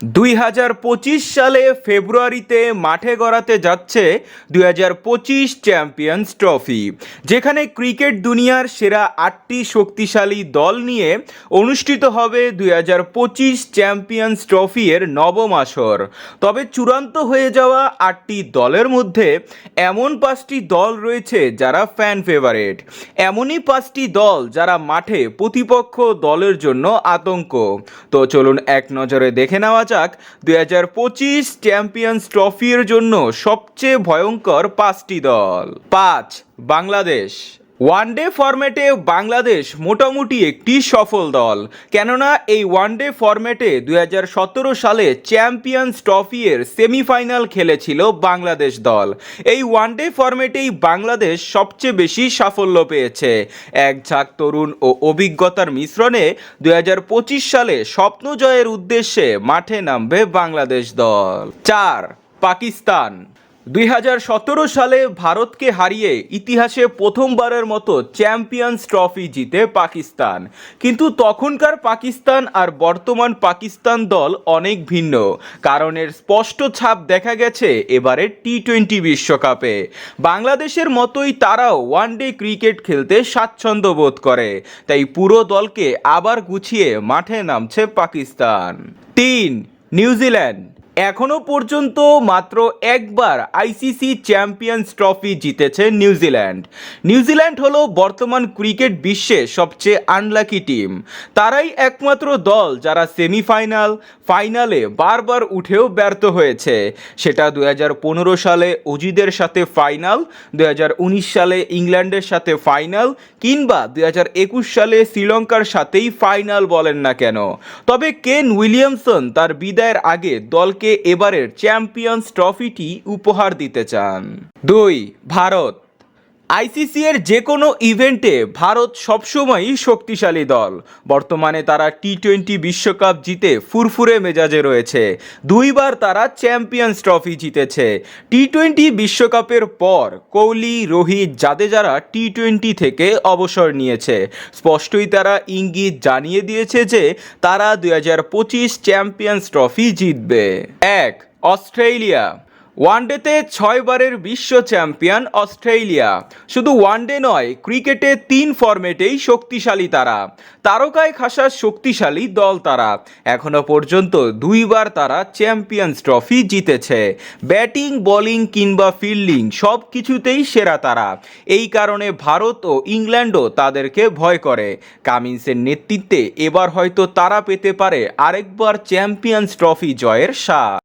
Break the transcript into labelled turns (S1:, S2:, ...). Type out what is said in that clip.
S1: দুই হাজার পঁচিশ সালে ফেব্রুয়ারিতে মাঠে গড়াতে যাচ্ছে দুই হাজার পঁচিশ চ্যাম্পিয়ন্স ট্রফি, যেখানে ক্রিকেট দুনিয়ার সেরা আটটি শক্তিশালী দল নিয়ে অনুষ্ঠিত হবে দুই হাজার পঁচিশ চ্যাম্পিয়ন্স ট্রফি এর নবম আসর। তবে চূড়ান্ত হয়ে যাওয়া আটটি দলের মধ্যে এমন পাঁচটি দল রয়েছে যারা ফ্যান ফেভারেট এমনই পাঁচটি দল যারা মাঠে প্রতিপক্ষ দলের জন্য আতঙ্ক। তো চলুন এক নজরে দেখে নেওয়া যাক দুই হাজার পঁচিশ চ্যাম্পিয়ন্স ট্রফির জন্য সবচেয়ে ভয়ঙ্কর পাঁচটি দল। পাঁচ বাংলাদেশ। ওয়ানডে ফরম্যাটে বাংলাদেশ মোটামুটি একটি সফল দল। কেননা এই ওয়ানডে ফরম্যাটে দু হাজার সতেরো সালে চ্যাম্পিয়ন্স ট্রফি এর সেমিফাইনাল খেলেছিল বাংলাদেশ দল। এই ওয়ানডে ফরম্যাটেই বাংলাদেশ সবচেয়ে বেশি সাফল্য পেয়েছে। এক ঝাঁক তরুণ ও অভিজ্ঞতার মিশ্রণে দু হাজার পঁচিশ সালে স্বপ্ন জয়ের উদ্দেশ্যে মাঠে নামবে বাংলাদেশ দল। চার, পাকিস্তান। দুই হাজার সতেরো সালে ভারতকে হারিয়ে ইতিহাসে প্রথমবারের মতো চ্যাম্পিয়ন্স ট্রফি জিতে পাকিস্তান। কিন্তু তখনকার পাকিস্তান আর বর্তমান পাকিস্তান দল অনেক ভিন্ন। কারণ এর স্পষ্ট ছাপ দেখা গেছে এবারে টি টোয়েন্টি বিশ্বকাপে। বাংলাদেশের মতোই তারাও ওয়ানডে ক্রিকেট খেলতে স্বাচ্ছন্দ্য বোধ করে। তাই পুরো দলকে আবার গুছিয়ে মাঠে নামছে পাকিস্তান। তিন, নিউজিল্যান্ড। এখনও পর্যন্ত মাত্র একবার আইসিসি চ্যাম্পিয়ন্স ট্রফি জিতেছে নিউজিল্যান্ড। নিউজিল্যান্ড হলো বর্তমান ক্রিকেট বিশ্বে সবচেয়ে আনলাকি টিম তারাই একমাত্র দল যারা সেমিফাইনাল, ফাইনালে বারবার উঠেও ব্যর্থ হয়েছে। সেটা দু হাজার পনেরো সালে অজিদের সাথে ফাইনাল দু হাজার উনিশ সালে ইংল্যান্ডের সাথে ফাইনাল কিংবা দু হাজার একুশ সালে শ্রীলঙ্কার সাথেই ফাইনাল বলেন না কেন। তবে কেন উইলিয়ামসন তার বিদায়ের আগে দলকে এবারের চ্যাম্পিয়ন্স ট্রফিটি উপহার দিতে চান। দুই ভারত। আইসিসি এর যে কোনো ইভেন্টে ভারত সবসময়ই শক্তিশালী দল। বর্তমানে তারা টি টোয়েন্টি বিশ্বকাপ জিতে ফুরফুরে মেজাজে রয়েছে। দুইবার তারা চ্যাম্পিয়ন্স ট্রফি জিতেছে। টি টোয়েন্টি বিশ্বকাপের পর কোহলি, রোহিত জাদেজারা টি টোয়েন্টি থেকে অবসর নিয়েছে। স্পষ্টই তারা ইঙ্গিত জানিয়ে দিয়েছে যে তারা দুই হাজার পঁচিশ চ্যাম্পিয়ন্স ট্রফি জিতবে। এক, অস্ট্রেলিয়া। ওয়ানডেতে ছয়বারের বিশ্ব চ্যাম্পিয়ন অস্ট্রেলিয়া। শুধু ওয়ানডে নয়, ক্রিকেটে তিন ফরম্যাটেই শক্তিশালী তারা। তারকায় খাসা শক্তিশালী দল তারা। এখনও পর্যন্ত দুইবার তারা চ্যাম্পিয়ন্স ট্রফি জিতেছে। ব্যাটিং, বোলিং কিংবা ফিল্ডিং সব কিছুতেই সেরা তারা। এই কারণে ভারত ও ইংল্যান্ডও তাদেরকে ভয় করে। কামিন্সের নেতৃত্বে এবার হয়তো তারা পেতে পারে আরেকবার চ্যাম্পিয়ন্স ট্রফি জয়ের স্বাদ।